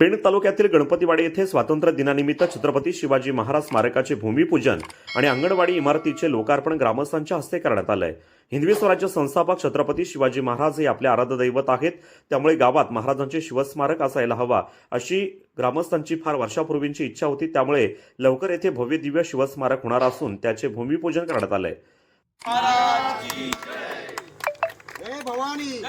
पेण तालुक्यातील गणपतीवाडी येथे स्वातंत्र्य दिनानिमित्त छत्रपती शिवाजी महाराज स्मारकाचे भूमिपूजन आणि अंगणवाडी इमारतीचे लोकार्पण ग्रामस्थांच्या हस्ते करण्यात आलंय. हिंदवी स्वराज्य संस्थापक छत्रपती शिवाजी महाराज हे आपले आराध्य दैवत आहेत. त्यामुळे गावात महाराजांचे शिवस्मारक असायला हवा अशी ग्रामस्थांची फार वर्षापूर्वींची इच्छा होती. त्यामुळे लवकर येथे भव्य दिव्य शिवस्मारक होणार असून त्याचे भूमिपूजन करण्यात आलंय. जय. भवानी.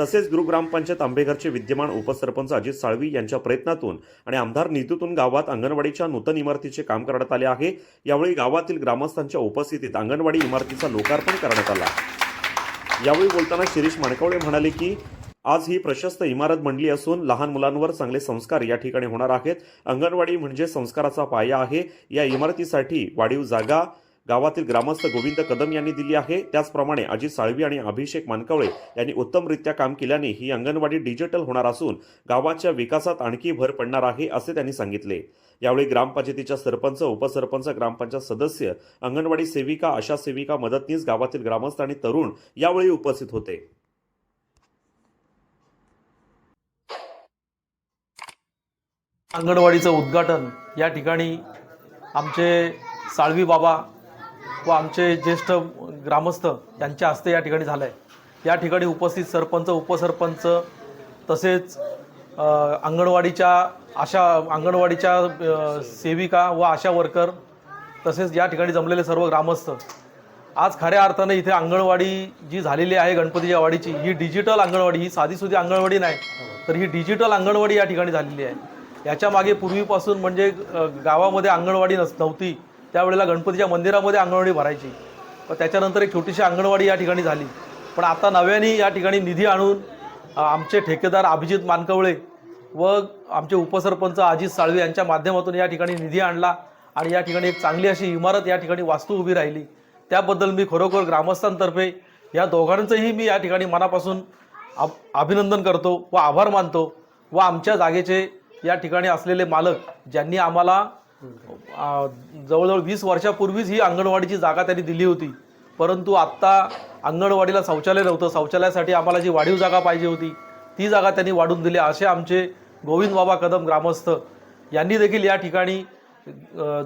तसेच ग्रामपंचायत आंबेघरचे विद्यमान उपसरपंच अजित साळवी यांच्या प्रयत्नातून आणि आमदार निधीतून गावात अंगणवाडीच्या नूतन इमारतीचे काम करण्यात आले आहे. यावेळी गावातील ग्रामस्थांच्या उपस्थितीत अंगणवाडी इमारतीचा लोकार्पण करण्यात आला. यावेळी बोलताना शिरीष माणकवळे म्हणाले की आज ही प्रशस्त इमारत बनली असून लहान मुलांवर चांगले संस्कार या ठिकाणी होणार आहेत. अंगणवाडी म्हणजे संस्काराचा पाया आहे. या इमारतीसाठी वाढीव जागा गावातील ग्रामस्थ गोविंद कदम यांनी दिली आहे. त्याचप्रमाणे अजित साळवी आणि अभिषेक मानकवळे यांनी उत्तमरित्या काम केल्याने ही अंगणवाडी डिजिटल होणार असून गावाच्या विकासात आणखी भर पडणार आहे असे त्यांनी सांगितले. यावेळी ग्रामपंचायतीच्या सरपंच उपसरपंच ग्रामपंचायत सदस्य अंगणवाडी सेविका आशा सेविका मदतनीस गावातील ग्रामस्थ आणि तरुण यावेळी उपस्थित होते. अंगणवाडीचं उद्घाटन या ठिकाणी आमचे साळवी बाबा व आमचे ज्येष्ठ ग्रामस्थ यांच्या हस्ते या ठिकाणी झालं आहे या ठिकाणी उपस्थित सरपंच उपसरपंच तसेच अंगणवाडीच्या आशा अंगणवाडीच्या सेविका व आशा वर्कर तसेच या ठिकाणी जमलेले सर्व ग्रामस्थ. आज खऱ्या अर्थाने इथे अंगणवाडी जी झालेली आहे गणपतीच्या वाडीची ही डिजिटल अंगणवाडी ही साधीसुधी अंगणवाडी नाही तर ही डिजिटल अंगणवाडी या ठिकाणी झालेली आहे. याच्या मागे पूर्वीपासून म्हणजे गावामध्ये अंगणवाडी नस नव्हती. त्यावेळेला गणपतीच्या मंदिरामध्ये अंगणवाडी भरायची. व त्याच्यानंतर एक छोटीशी अंगणवाडी या ठिकाणी झाली. पण आता नव्याने या ठिकाणी निधी आणून आमचे ठेकेदार अभिजित मानकवळे व आमचे उपसरपंच अजित साळवे यांच्या माध्यमातून या ठिकाणी निधी आणला आणि या ठिकाणी एक चांगली अशी इमारत या ठिकाणी वास्तू उभी राहिली. त्याबद्दल मी खरोखर ग्रामस्थांतर्फे या दोघांचंही मी या ठिकाणी मनापासून आ अभिनंदन करतो व आभार मानतो व आमच्या जागेचे या ठिकाणी असलेले मालक ज्यांनी आम्हाला जवळजवळ वीस वर्षापूर्वीच ही अंगणवाडीची जागा त्यांनी दिली होती. परंतु आत्ता अंगणवाडीला शौचालय नव्हतं. शौचालयासाठी आम्हाला जी वाढीव जागा पाहिजे होती ती जागा त्यांनी वाढून दिली. असे आमचे गोविंद बाबा कदम ग्रामस्थ यांनी देखील या ठिकाणी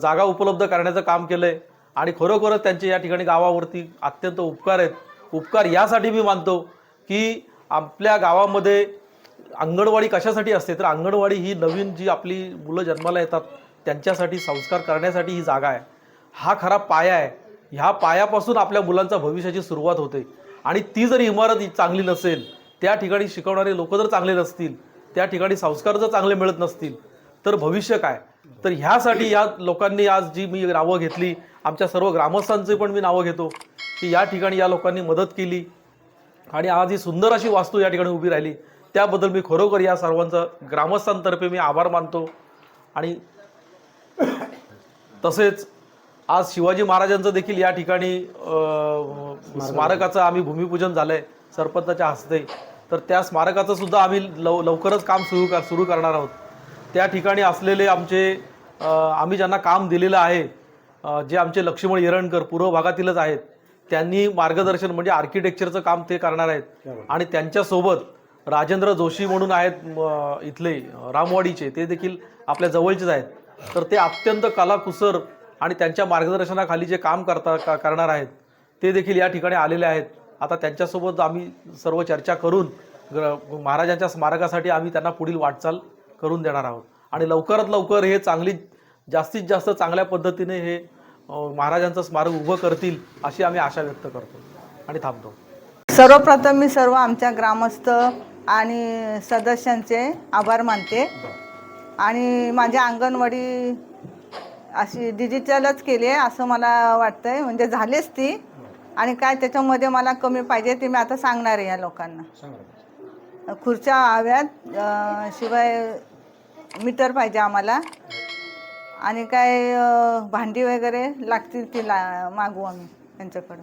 जागा उपलब्ध करण्याचं काम केलं आहे आणि खरोखरच त्यांचे या ठिकाणी गावावरती अत्यंत उपकार आहेत. उपकार यासाठी मी मानतो की आपल्या गावामध्ये अंगणवाडी कशासाठी असते? तर अंगणवाडी ही नवीन जी आपली मुलं जन्माला येतात त्यांच्यासाठी संस्कार करण्यासाठी ही जागा आहे. हा खरा पाया आहे. ह्या पायापासून आपल्या मुलांचा भविष्याची सुरुवात होते. आणि ती जर इमारत चांगली नसेल त्या ठिकाणी शिकवणारे लोक जर चांगले नसतील त्या ठिकाणी संस्कार जर चांगले मिळत नसतील तर भविष्य काय? तर ह्यासाठी या लोकांनी आज जी मी नावं घेतली आमच्या सर्व ग्रामस्थांचे पण मी नावं घेतो की या ठिकाणी या लोकांनी मदत केली. आणि आज ही सुंदर अशी वास्तू या ठिकाणी उभी राहिली. त्याबद्दल मी खरोखर या सर्वांचा ग्रामस्थांतर्फे मी आभार मानतो. आणि तसेच आज शिवाजी महाराजांचं देखील या ठिकाणी स्मारकाचं आम्ही भूमिपूजन झालंय सरपंचाच्या हस्ते. तर त्या स्मारकाचं सुद्धा आम्ही लव लवकरच काम सुरू कर सुरू करणार आहोत. त्या ठिकाणी असलेले आमचे आम्ही ज्यांना काम दिलेलं आहे जे आमचे लक्ष्मण येरणकर पूर्व भागातीलच आहेत त्यांनी मार्गदर्शन म्हणजे आर्किटेक्चरचं काम ते करणार आहेत. आणि त्यांच्यासोबत राजेंद्र जोशी म्हणून आहेत इथले रामवाडीचे ते देखील आपल्या जवळचेच आहेत. तर ते अत्यंत कलाकुसर आणि त्यांच्या मार्गदर्शनाखाली जे काम करता का- करणार आहेत ते देखील या ठिकाणी आलेले आहेत. आता त्यांच्यासोबत आम्ही सर्व चर्चा करून ग्र महाराजांच्या स्मारकासाठी आम्ही त्यांना पुढील वाटचाल करून देणार आहोत. आणि लवकरात लवकर हे चांगली जास्तीत जास्त चांगल्या पद्धतीने हे महाराजांचं स्मारक उभं करतील अशी आम्ही आशा व्यक्त करतो आणि थांबतो. सर्वप्रथम मी सर्व आमच्या ग्रामस्थ आणि सदस्यांचे आभार मानते. आणि माझ्या अंगणवाडी अशी डिजिटलच केली आहे असं मला वाटतंय. म्हणजे झालीच ती. आणि काय त्याच्यामध्ये मला कमी पाहिजे ते मी आता सांगणार आहे या लोकांना. खुर्च्या हव्यात शिवाय मीटर पाहिजे आम्हाला. आणि काय भांडी वगैरे लागतील ती ला मागवू आम्ही त्यांच्याकडं.